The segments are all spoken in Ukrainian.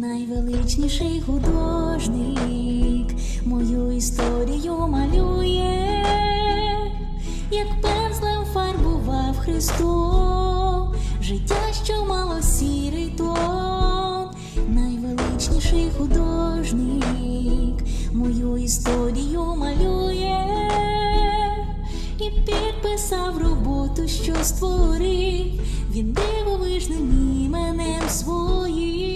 найвеличніший художник мою історію малює, як пензлем фарбував Христом життя, що мало сірий тон, найвеличніший художник мою історію малює і підписав роботу, що створив. Він дивовижним іменем своїм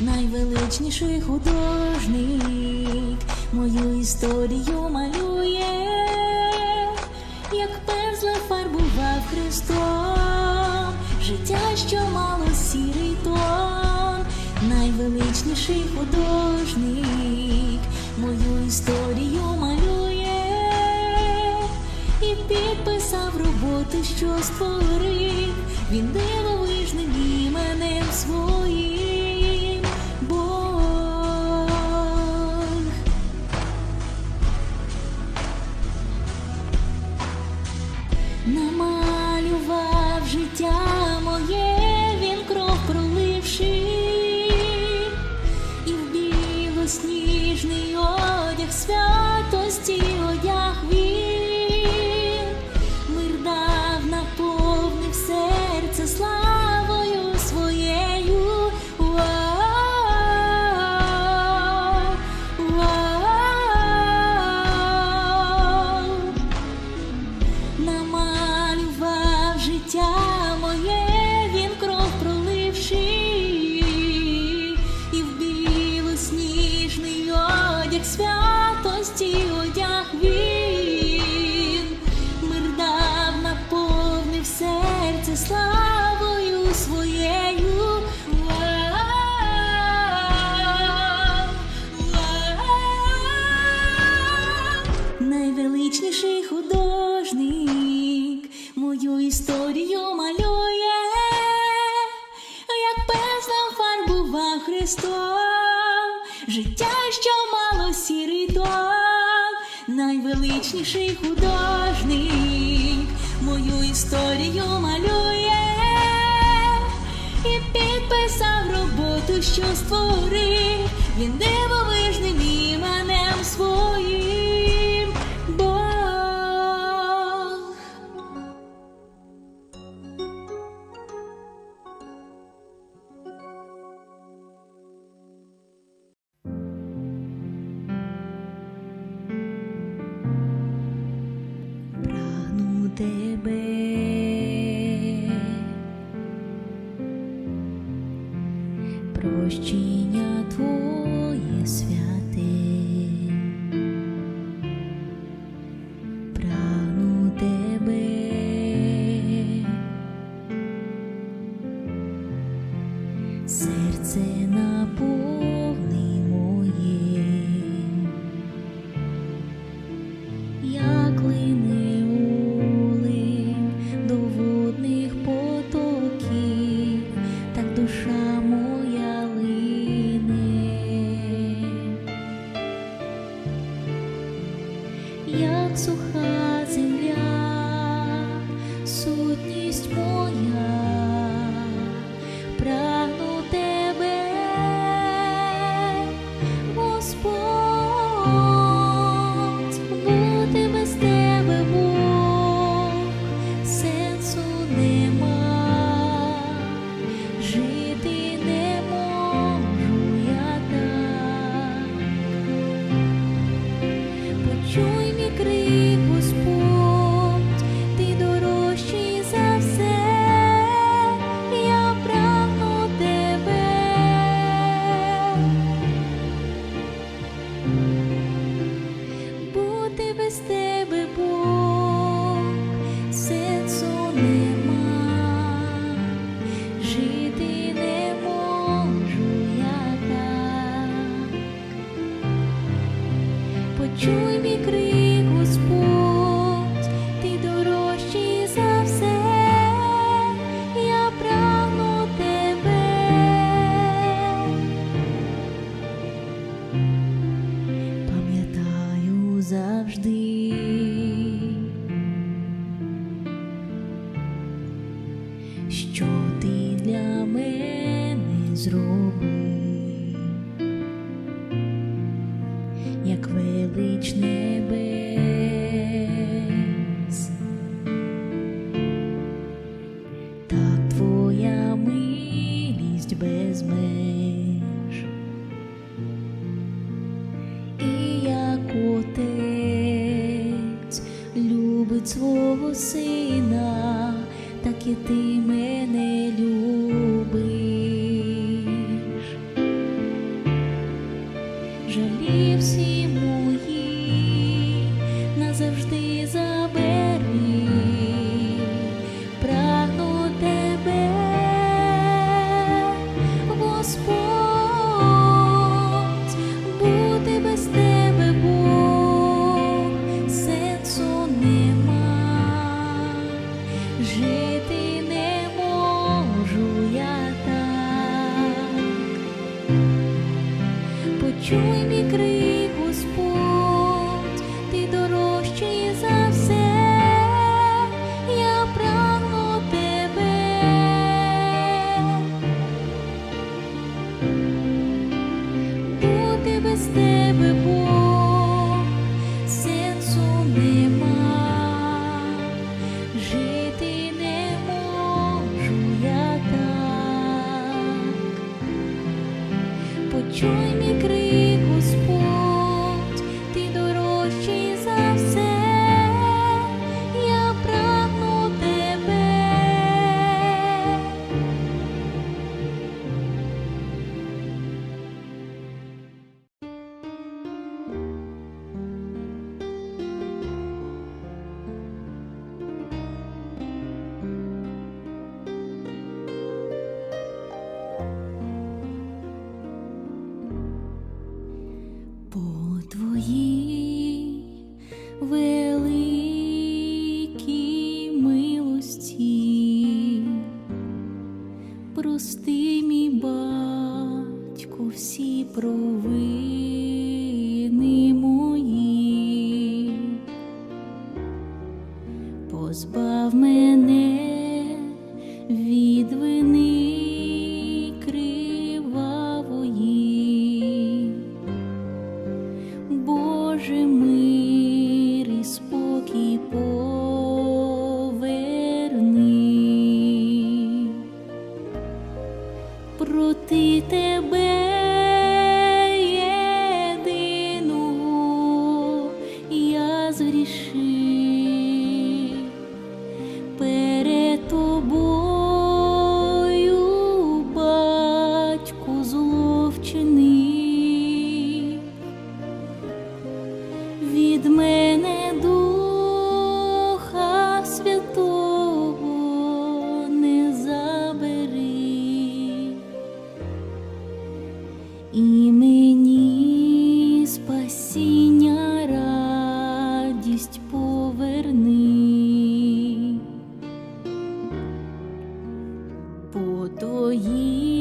найвеличніший художник мою історію малює, як пензлем фарбував Христом життя, що мало сірий тон, найвеличніший художник мою історію малює і підписав роботу, що створив. Він дивовижним іменем своїм Намалював життя найвеличніший художник мою історію малює і підписав роботу, що створив. Він дивовижним rosto. Як суха так твоя милість без меж, і як отець любить свого сина, так і ти. почуй мій крик, Господь. маленький поверни, проти тебе. 多一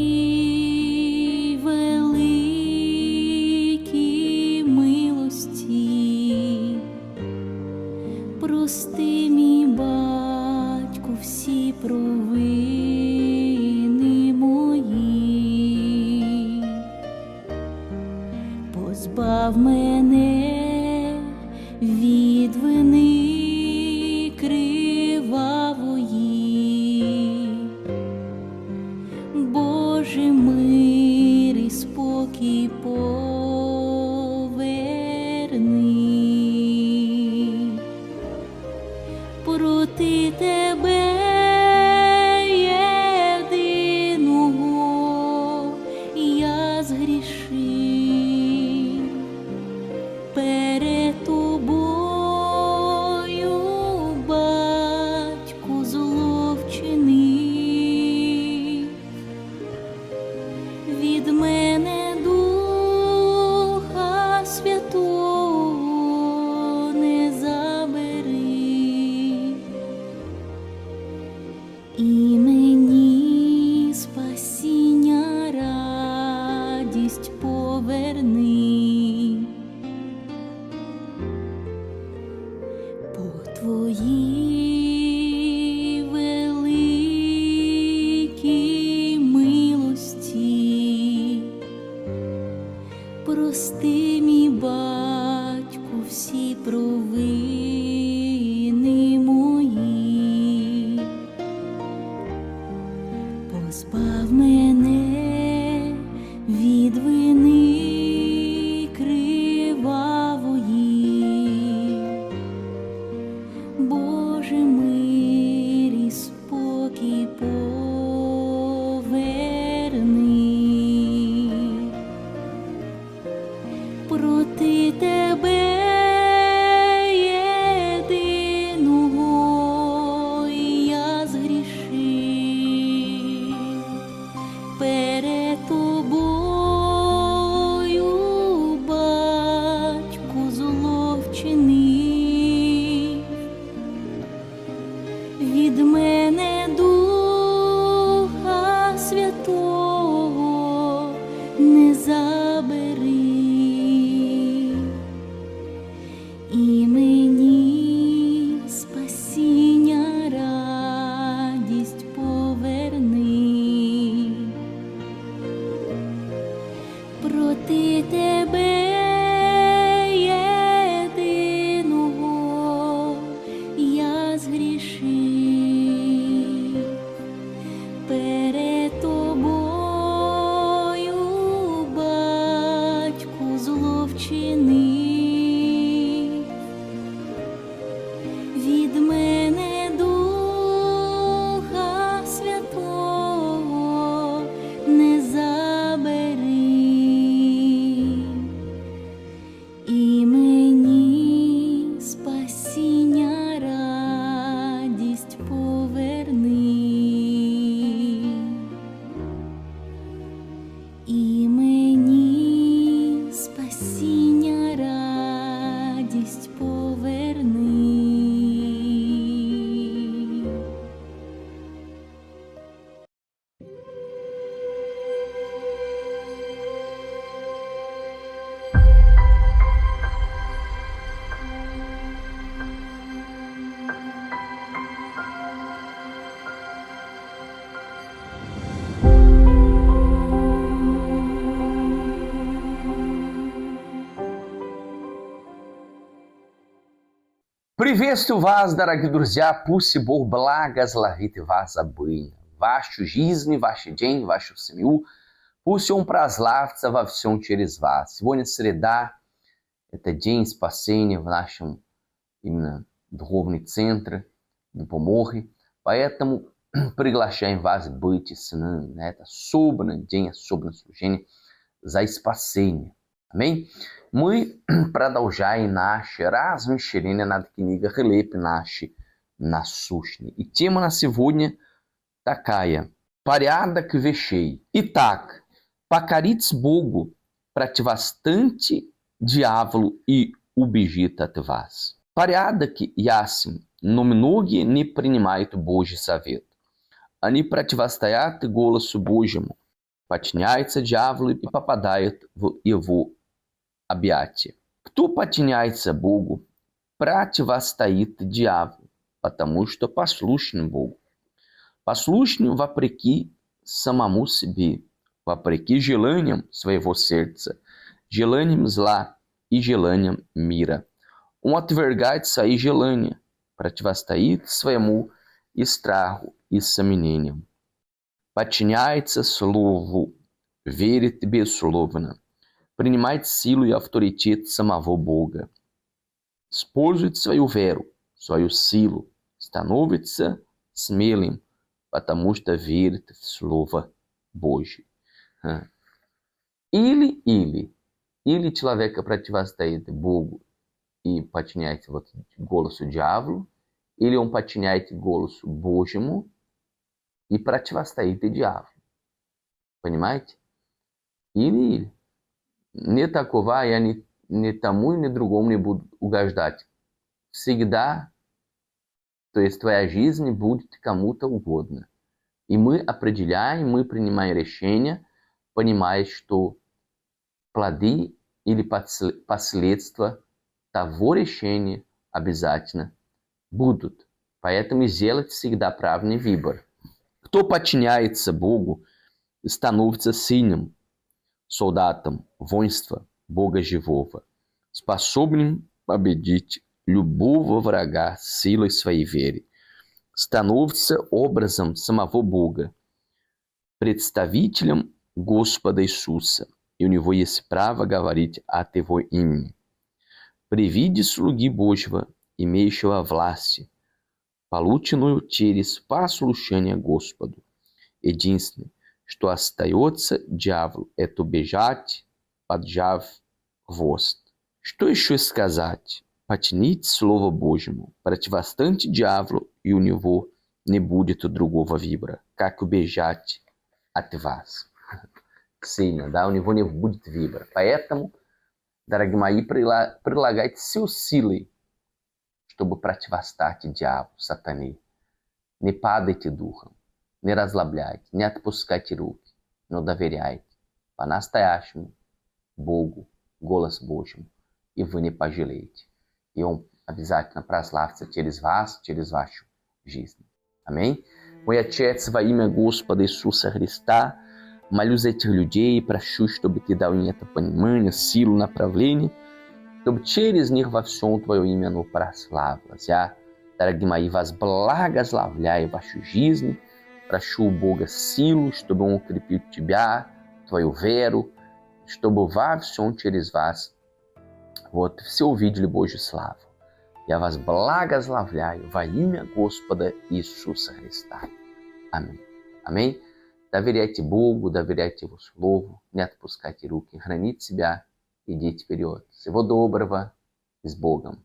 мій батьку всі провини. Приветствую вас, дорогие друзья! Пусть Бог благословит вас обильно. Вашу жизнь, ваш день, вашу семью. Пусть Он прославится во всем через вас. Сегодня среда, это день спасения в нашем именно духовный центр, в Поморре. Поэтому приглашаем вас быть с нами на это особенный день, особенное служение за спасение. Амém? Мы продолжаем наше размещение над книгой Хлеб наши насущный. И тема на сегодня такая. Порядок вещей. Итак, покорить Богу противостante дьяволу и убежит от вас. Порядок ясен, но многие не принимают Божий совет. Они противостоят голосу Божьему, подчиняются дьяволу и попадают в его объятия. Кто подчиняется Богу, противостоит дьяволу, потому что послушен Богу. Послушен вопреки самому себе, вопреки желаниям своего сердца, желаниям зла и желаниям мира. Он отвергает свои желания, противостоит своему и страху, и сомнениям. Подчиняется Слову, верит безусловно, принимает силу и авторитет самого Бога. Использует свою веру, свою силу, становится смелым, потому что верит в Слово Божье. А. Или, или, или человека противостоит Богу и подчиняется вот голосу дьяволу, или он подчиняет голосу Божьему и противостоит дьяволу. Понимаете? Или, или. Не такого я ни, ни тому, ни другому не буду угождать. Всегда, то есть твоя жизнь будет кому-то угодно. И мы определяем, мы принимаем решение, понимая, что плоды или последствия того решения обязательно будут. Поэтому сделать всегда правильный выбор. Кто подчиняется Богу, становится сильным солдатом воинства Бога Живого, способным победить любого врага силой своей веры, становится образом самого Бога, представителем Господа Иисуса, и у него есть право говорить от его имени. При виде слуги Божьего, имеющего власти, полученную через послушание Господу. Единственное, что остается дьяволу, это бежать, поджав хвост. Что еще сказать? Потяните Слово Божьему, противостаньте дьяволу, и у него не будет другого выбора, как убежать от вас. Сильно, да? У него не будет выбора. Поэтому, дорогие мои, прила- прилагайте все силы, чтобы противостать дьяволу, сатане. Не падайте духом, не расслабляйте, не отпускайте руки, но доверяйте по-настоящему Богу, голос Божьему, и вы не пожалеете. И Он обязательно прославится через вас, через вашу жизнь. Аминь. Мой Отец, во имя Господа Иисуса Христа, молюсь за этих людей и прошу, чтобы Ты дал им это понимание, силу, направление, чтобы через них во всем Твое имя оно прославилось. Я, дорогие мои, вас благословляю вашу жизнь, прошу у Бога силу, чтобы Он укрепил тебя, твою веру, чтобы во всем через вас вот все увидели Божью славу. Я вас благословляю во имя Господа Иисуса Христа. Аминь. Аминь. Доверяйте Богу, доверяйте Его Слову, не отпускайте руки, храните себя, идите вперед. Всего доброго и с Богом.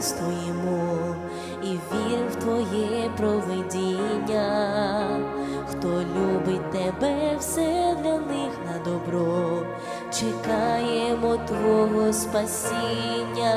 Ми стоїмо і вір в Твоє провидіння. Хто любить тебе, все для них на добро, чекаємо Твого спасіння.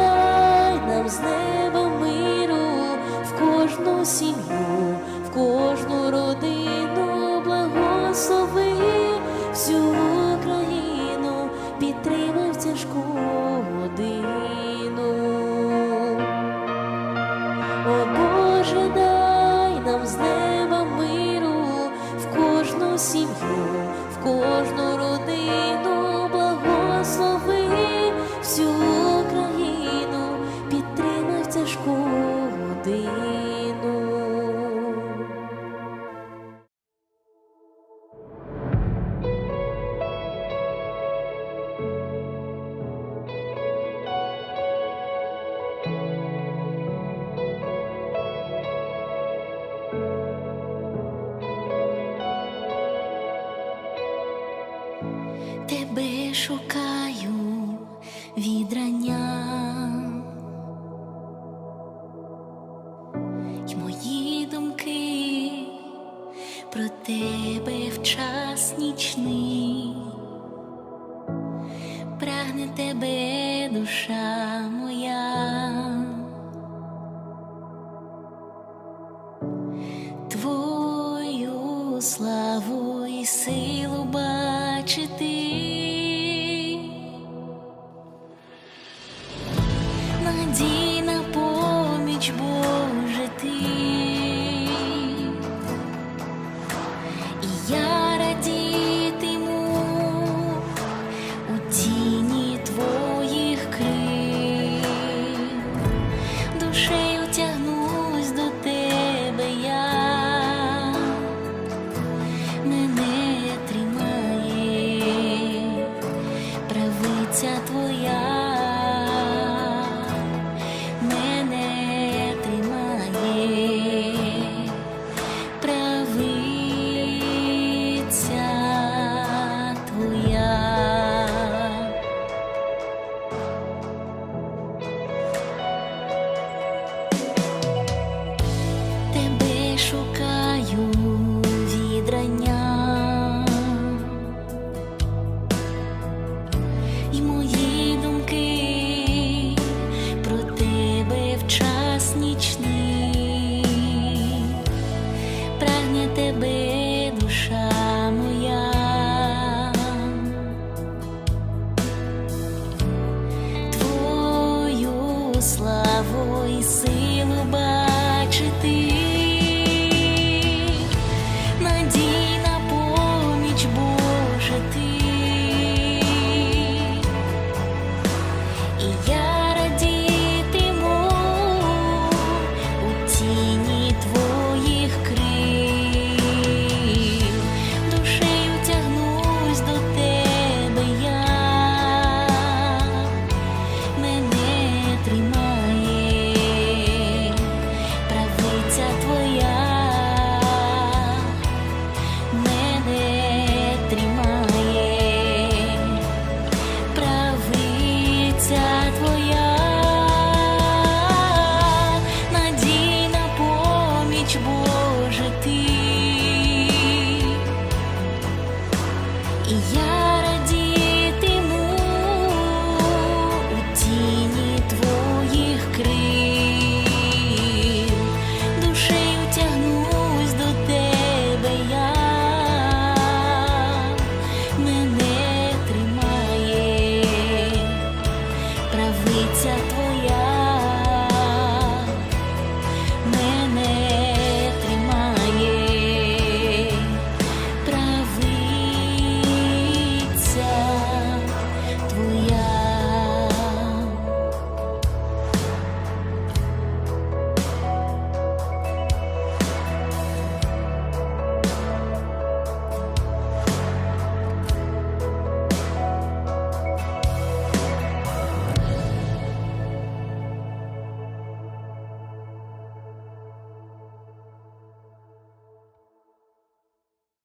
силу бачити.